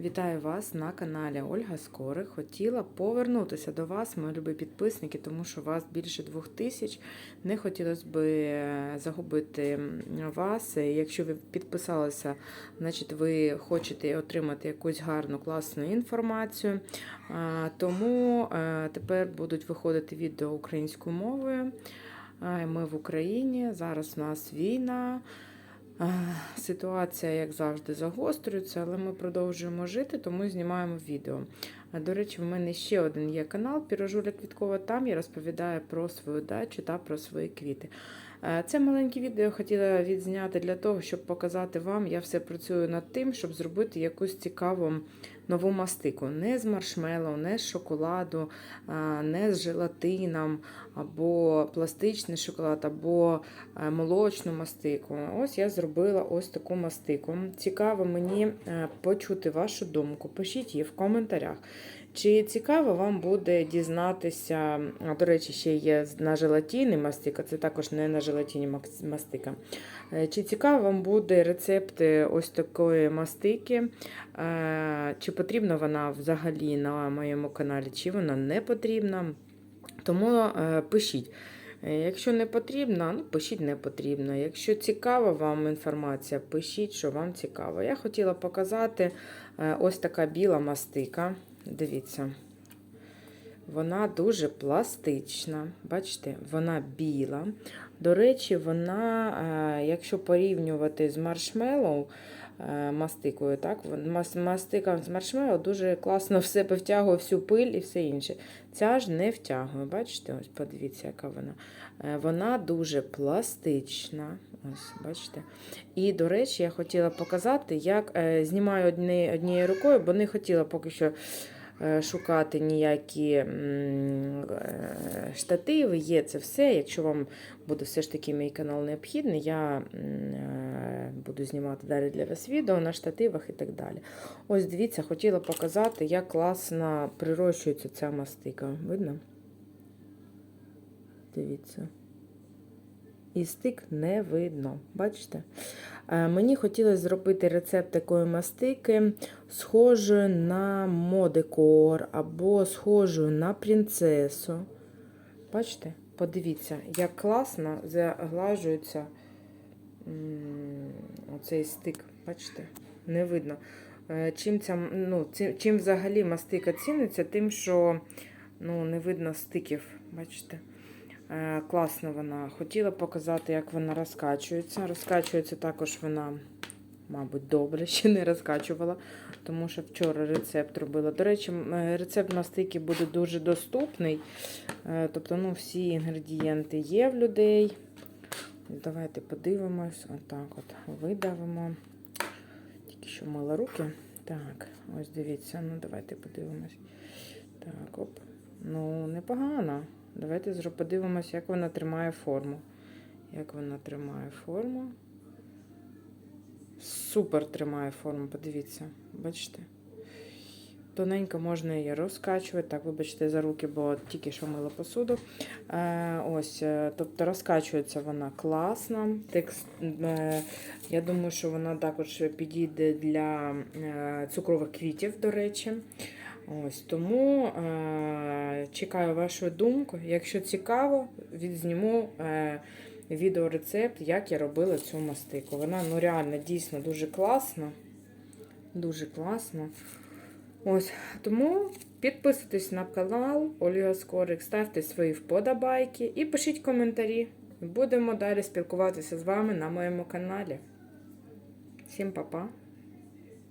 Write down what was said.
Вітаю вас на каналі Ольга Скорик. Хотіла повернутися до вас, мої любі підписники, тому що вас більше двох тисяч. Не хотілося б загубити вас. Якщо ви підписалися, значить ви хочете отримати якусь гарну, класну інформацію. Тому е, тепер будуть виходити відео українською мовою. Ми в Україні. Зараз у нас війна. Ситуація, як завжди, загострюється, але ми продовжуємо жити, тому знімаємо відео. До речі, в мене ще один є канал Пірожуля Квіткова. Там я розповідаю про свою дачу та про свої квіти. Це маленьке відео хотіла відзняти для того, щоб показати вам. Я все працюю над тим, щоб зробити якусь цікаву нову мастику. Не з маршмеллоу, не з шоколаду, не з желатином, або пластичний шоколад, або е, молочну мастику. Ось я зробила ось таку мастику. Цікаво мені е, почути вашу думку. Пишіть її в коментарях. Чи цікаво вам буде дізнатися, до речі, ще є на желатині мастика, це також не на желатині макс- мастика. Е, Чи цікаво вам буде рецепт е, ось такої мастики? Е, Чи потрібна вона взагалі на моєму каналі, чи вона не потрібна? Тому е, пишіть. Якщо не потрібно, ну пишіть не потрібно. Якщо цікава вам інформація, пишіть, що вам цікаво. Я хотіла показати ось така біла мастика. Дивіться. Вона дуже пластична. Бачите, вона біла. До речі, вона, е, якщо порівнювати з маршмеллоу, е, мастикою, так, мастика з маршмеллоу дуже класно в себе втягує всю пиль і все інше. Ця ж не втягує. Бачите, ось подивіться, яка вона. Е, Вона дуже пластична. Ось, бачите. І, до речі, я хотіла показати, як знімаю одні, однією рукою, бо не хотіла поки що шукати ніякі е, штативи. Є це все. Якщо вам буде все ж таки мій канал необхідний, я е, буду знімати далі для вас відео на штативах і так далі. Ось дивіться, хотіла показати, як класно прирощується ця мастика. Видно? Дивіться. І стик не видно. Бачите? Е, Мені хотілося зробити рецепт такої мастики, схожою на модекор або схожою на принцесу. Bачите? Подивіться, як класно заглажується м, оцей стик. Бачите? Не видно. Е, Чим, ця, ну, чим взагалі мастика ціниться, тим, що ну, не видно стиків. Бачите? Е, Класно вона. Хотіла показати, як вона розкачується. Розкачується також вона, мабуть, добре, ще не розкачувала, тому що вчора рецепт робила. До речі, е, рецепт мастики буде дуже доступний. Е, Тобто, ну, всі інгредієнти є в людей. Давайте подивимось. Отак от видавимо. Тільки що мила руки. Так, ось дивіться, ну давайте подивимось. Так, оп. Ну, непогано. Давайте подивимось, як вона тримає форму. Як вона тримає форму. Супер тримає форму, подивіться. Бачите? Тоненько можна її розкачувати. Так, вибачте за руки, бо тільки що мила посуду. Е, ось, е, тобто розкачується вона класно. Текст, е, я думаю, що вона також підійде для е, цукрових квітів, до речі. Ось тому е, чекаю вашу думку. Якщо цікаво, відзніму е, відеорецепт, як я робила цю мастику. Вона ну реально дійсно дуже класна. Дуже класна. Ось, тому підписуйтесь на канал Ольга Скорик, ставте свої вподобайки і пишіть коментарі. Будемо далі спілкуватися з вами на моєму каналі. Всім па-па!